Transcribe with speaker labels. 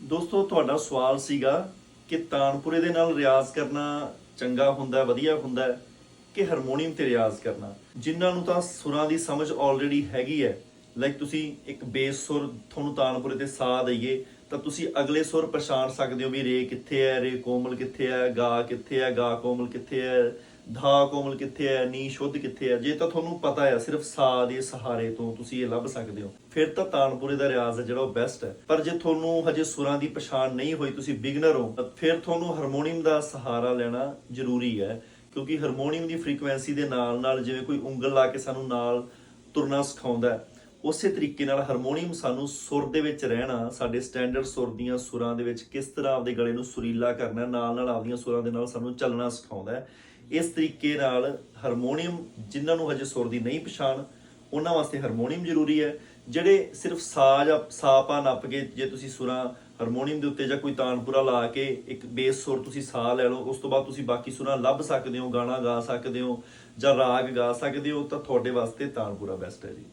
Speaker 1: ਦੋਸਤੋ, ਤੁਹਾਡਾ ਸਵਾਲ ਸੀਗਾ ਕਿ ਤਾਨਪੁਰੇ ਦੇ ਨਾਲ ਰਿਆਜ਼ ਕਰਨਾ ਚੰਗਾ ਹੁੰਦਾ ਵਧੀਆ ਹੁੰਦਾ ਕਿ ਹਾਰਮੋਨੀਅਮ ਤੇ ਰਿਆਜ਼ ਕਰਨਾ? ਜਿਨ੍ਹਾਂ ਨੂੰ ਤਾਂ ਸੁਰਾਂ ਦੀ ਸਮਝ ਆਲਰੇਡੀ ਹੈਗੀ ਹੈ ਲਾਈਕ ਤੁਸੀਂ ਇੱਕ ਬੇਸ ਸੁਰ ਤੁਹਾਨੂੰ ਤਾਨਪੁਰੇ ਤੇ ਸਾ ਦਈਏ, ਤਾਂ ਤੁਸੀਂ ਅਗਲੇ ਸੁਰ ਪਛਾਣ ਸਕਦੇ ਹੋ ਵੀ ਰੇ ਕਿੱਥੇ ਹੈ, ਰੇ ਕੋਮਲ ਕਿੱਥੇ ਹੈ, ਗਾ ਕਿੱਥੇ ਹੈ, ਗਾ ਕੋਮਲ ਕਿੱਥੇ ਹੈ ਧਾ ਕੋਮਲ ਕਿੱਥੇ ਹੈ ਨੀ ਸ਼ੁੱਧ ਕਿੱਥੇ ਹੈ? ਜੇ ਤਾਂ ਤੁਹਾਨੂੰ ਪਤਾ ਹੈ, ਸਿਰਫ ਸਾ ਦੇ ਸਹਾਰੇ ਤੋਂ ਤੁਸੀਂ ਇਹ ਲੱਭ ਸਕਦੇ ਹੋ। ਫਿਰ ਤਾਂ ਤਾਨਪੁਰੇ ਦਾ ਰਿਆਜ਼ ਹੈ ਜਿਹੜਾ ਉਹ ਬੈਸਟ ਹੈ। ਪਰ ਜੇ ਤੁਹਾਨੂੰ ਹਜੇ ਸੁਰਾਂ ਦੀ ਪਛਾਣ ਨਹੀਂ ਹੋਈ, ਤੁਸੀਂ ਬਿਗਨਰ ਹੋ ਫਿਰ ਤੁਹਾਨੂੰ ਹਾਰਮੋਨੀਅਮ ਦਾ ਸਹਾਰਾ ਲੈਣਾ ਜ਼ਰੂਰੀ ਹੈ। ਕਿਉਂਕਿ ਹਾਰਮੋਨੀਅਮ ਦੀ ਫ੍ਰੀਕੁਐਂਸੀ ਦੇ ਨਾਲ ਨਾਲ ਜਿਵੇਂ ਕੋਈ ਉਂਗਲ ਲਾ ਕੇ ਸਾਨੂੰ ਨਾਲ ਤੁਰਨਾ ਸਿਖਾਉਂਦਾ ਹੈ ਉਸੇ ਤਰੀਕੇ ਨਾਲ ਹਾਰਮੋਨੀਅਮ ਸਾਨੂੰ ਸੁਰ ਦੇ ਵਿੱਚ ਰਹਿਣਾ, ਸਾਡੇ ਸਟੈਂਡਰਡ ਸੁਰ ਦੀਆਂ ਸੁਰਾਂ ਦੇ ਵਿੱਚ ਕਿਸ ਤਰ੍ਹਾਂ ਆਪਦੇ ਗਲੇ ਨੂੰ ਸੁਰੀਲਾ ਕਰਨਾ, ਨਾਲ ਨਾਲ ਆਪਦੀਆਂ ਸੁਰਾਂ ਦੇ ਨਾਲ ਸਾਨੂੰ ਚੱਲਣਾ ਸਿਖਾਉਂਦਾ ਹੈ। ਇਸ ਤਰੀਕੇ ਨਾਲ ਹਾਰਮੋਨੀਅਮ ਜਿਨ੍ਹਾਂ ਨੂੰ ਹਜੇ ਸੁਰ ਦੀ ਨਹੀਂ ਪਛਾਣ, ਉਹਨਾਂ ਵਾਸਤੇ ਹਾਰਮੋਨੀਅਮ ਜ਼ਰੂਰੀ ਹੈ। ਜਿਹੜੇ ਸਿਰਫ ਸਾ ਜਾਂ ਸਾਪਾ ਨੱਪ ਕੇ ਜੇ ਤੁਸੀਂ ਸੁਰਾਂ ਹਾਰਮੋਨੀਅਮ ਦੇ ਉੱਤੇ ਜਾਂ ਕੋਈ ਤਾਨਪੁਰਾ ਲਾ ਕੇ ਇੱਕ ਬੇਸ ਸੁਰ ਤੁਸੀਂ ਸਾ ਲੈ ਲਓ, ਉਸ ਤੋਂ ਬਾਅਦ ਤੁਸੀਂ ਬਾਕੀ ਸੁਰਾਂ ਲੱਭ ਸਕਦੇ ਹੋ, ਗਾਣਾ ਗਾ ਸਕਦੇ ਹੋ ਜਾਂ ਰਾਗ ਗਾ ਸਕਦੇ ਹੋ, ਤਾਂ ਤੁਹਾਡੇ ਵਾਸਤੇ ਤਾਨਪੁਰਾ ਬੈਸਟ ਹੈ ਜੀ।